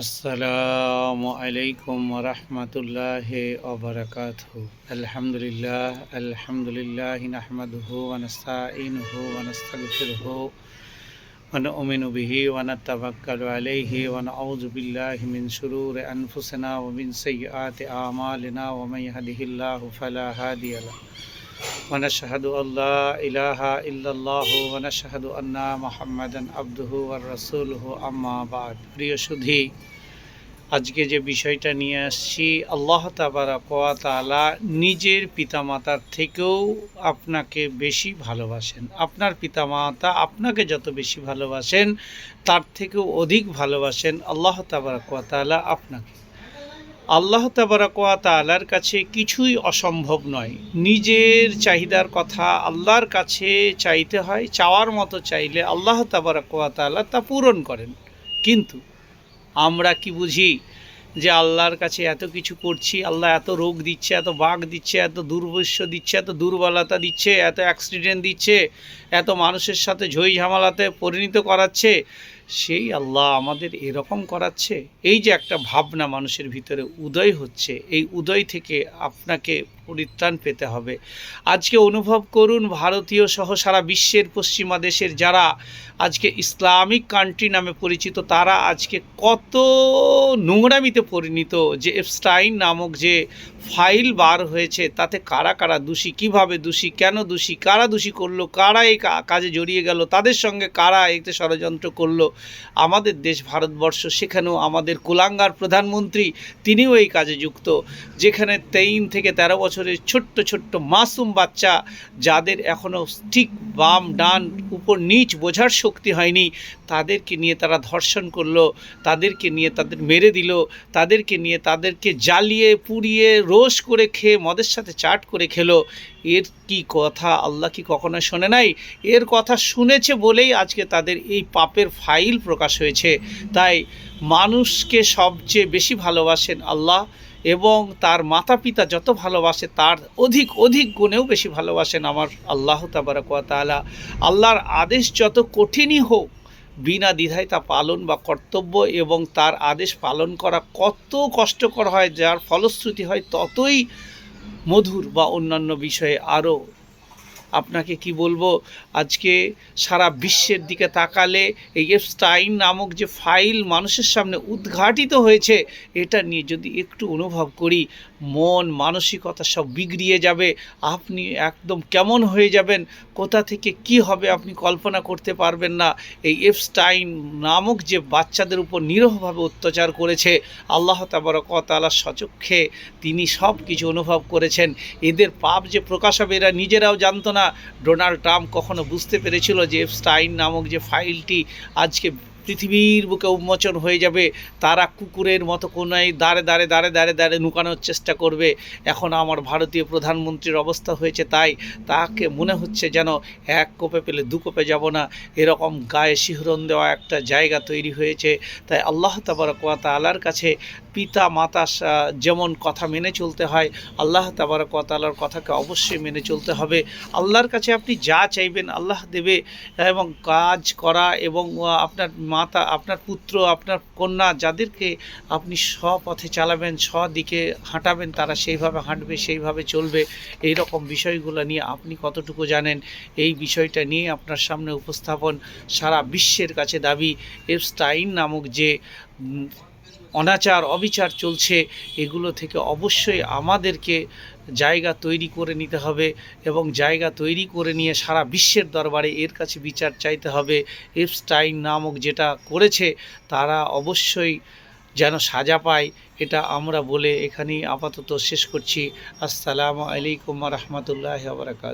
السلام عليكم ورحمة الله وبركاته. الحمد لله الحمد لله نحمده ونستعينه ونستغفره ونؤمن به ونتوكل عليه ونعوذ بالله من شرور أنفسنا ومن سيئات أعمالنا ومن يهده الله فلا هادي له. ونشهد أن لا إله إلا الله ونشهد أن محمدا عبده ورسوله أما بعد প্রিয় সুধী আজকে যে বিষয়টা নিয়ে আসছি আল্লাহ তালা নিজের পিতামাতার থেকেও আপনাকে বেশি ভালোবাসেন আপনার পিতামাতা আপনাকে যত বেশি ভালোবাসেন তার থেকেও অধিক ভালোবাসেন আল্লাহ তালা আপনাকে আল্লাহ তালার কাছে কিছুই অসম্ভব নয়। নিজের চাহিদার কথা আল্লাহর কাছে চাইতে হয়, চাওয়ার মতো চাইলে আল্লাহ তালা তা পূরণ করেন। কিন্তু আমরা কি বুঝি যে আল্লাহর কাছে এত কিছু করছি, আল্লাহ এত রোগ দিচ্ছে, এত বাঘ দিচ্ছে, এত দুর্বস্য দিচ্ছে, এত দুর্বলতা দিচ্ছে, এত অ্যাক্সিডেন্ট দিচ্ছে, এত মানুষের সাথে ঝই ঝামেলাতে পরিণত করাচ্ছে সেই আল্লাহ আমাদের এরকম করাচ্ছে। এই যে একটা ভাবনা মানুষের ভিতরে উদয় হচ্ছে, এই উদয় থেকে আপনাকে পরিত্রাণ পেতে হবে। আজকে অনুভব করুন ভারতীয় সহ সারা বিশ্বের পশ্চিমা দেশের যারা আজকে ইসলামিক কান্ট্রি নামে পরিচিত, তারা আজকে কত নোংরামিতে পরিণত যে এফস্টাইন নামক যে ফাইল বার হয়েছে, তাতে কারা কারা দোষী, কীভাবে দোষী, কেন দোষী, কারা দোষী করল, কারা এই কাজে জড়িয়ে গেল, তাদের সঙ্গে কারা এতে ষড়যন্ত্র করল, আমাদের দেশ ভারতবর্ষ, সেখানেও আমাদের কুলাঙ্গার প্রধানমন্ত্রী, তিনিও এই কাজে যুক্ত, যেখানে তেইন থেকে তেরো বছরের ছোট্ট ছোট্ট মাসুম বাচ্চা, যাদের এখনও ঠিক বাম ডান উপর নিচ বোঝার শক্তি হয়নি, তাদেরকে নিয়ে তারা ধর্ষণ করল, তাদেরকে নিয়ে তাদের মেরে দিল, তাদেরকে নিয়ে তাদেরকে জ্বালিয়ে, পুড়িয়ে, রোষ করে খেয়ে, মদের সাথে চাট করে খেলো। এর কি কথা? আল্লাহ কি কখনো শোনে নাই? এর কথা শুনেছে বলেই আজকে তাদের এই পাপের ফাইল প্রকাশ হয়েছে। তাই মানুষকে সবচেয়ে বেশি ভালোবাসেন আল্লাহ। এবং তার মাতা পিতা যত ভালোবাসে, তার অধিক অধিক গুণেও বেশি ভালোবাসেন আমার আল্লাহ তাবারকালা আল্লাহর আদেশ যত কঠিনই হোক, বিনা দ্বিধায় তা পালন বা কর্তব্য এবং তার আদেশ পালন করা কত কষ্টকর হয়, যার ফলশ্রুতি হয় ততই মধুর বা অন্যান্য বিষয়ে আরও আপনাকে কি বলব? আজকে সারা বিশ্বের দিকে তাকালে এই এফস্টাইন নামক যে ফাইল মানুষের সামনে উদ্ঘাটিত হয়েছে, এটা নিয়ে যদি একটু অনুভব করি, মন, মানসিকতা সব বিগড়িয়ে যাবে। আপনি একদম কেমন হয়ে যাবেন? কোথা থেকে কি হবে আপনি কল্পনা করতে পারবেন না। এই এফস্টাইন নামক যে বাচ্চাদের উপর নিরহভাবে অত্যাচার করেছে, আল্লাহ তাবরকতালা সচক্ষে তিনি সব কিছু অনুভব করেছেন। এদের পাপ যে প্রকাশ হবে, এরা নিজেরাও জানতো না। ডোনাল্ড ট্রাম্প কখনো বুঝতে পেরেছিল যে স্টাইন নামক যে ফাইলটি আজকে পৃথিবীর বুকে উন্মোচন হয়ে যাবে। তারা কুকুরের মতো কোনো দাঁড়ে দাঁড়ে দাঁড়ে দাঁড়ে দাঁড়ে নুকানোর চেষ্টা করবে। এখন আমার ভারতীয় প্রধানমন্ত্রীর অবস্থা হয়েছে তাই তাকে মনে হচ্ছে যেন এক কোপে পেলে দু কোপে যাব না। এরকম গায়ে শিহরণ দেওয়া একটা জায়গা তৈরি হয়েছে। তাই আল্লাহ তাবারকাত আলার কাছে পিতা, মাতা যেমন কথা মেনে চলতে হয়, আল্লাহ তাবারকাত আলার কথাকে অবশ্যই মেনে চলতে হবে। আল্লাহর কাছে আপনি যা চাইবেন আল্লাহ দেবে। এবং কাজ করা এবং আপনার মাতা, আপনার পুত্র, আপনার কন্যা, যাদেরকে আপনি পথে চালাবেন দিকে হাঁটাবেন, তারা সেইভাবে হাঁটবে, সেইভাবে চলবে। এই রকম বিষয়গুলো নিয়ে আপনি কতটুকু জানেন? এই বিষয়টা নিয়ে আপনার সামনে উপস্থাপন সারা বিশ্বের কাছে দাবি। এফস্টাইন নামক যে অনাচার, অবিচার চলছে, এগুলো থেকে অবশ্যই আমাদেরকে জায়গা তৈরি করে নিতে হবে এবং জায়গা তৈরি করে নিয়ে সারা বিশ্বের দরবারে এর কাছে বিচার চাইতে হবে। এফস্টাইন নামক যেটা করেছে, তারা অবশ্যই যেন সাজা পায়, এটা আমরা বলে এখানেই আপাতত শেষ করছি। আসসালামু আলাইকুম রহমতুল্লাহ বারকাত।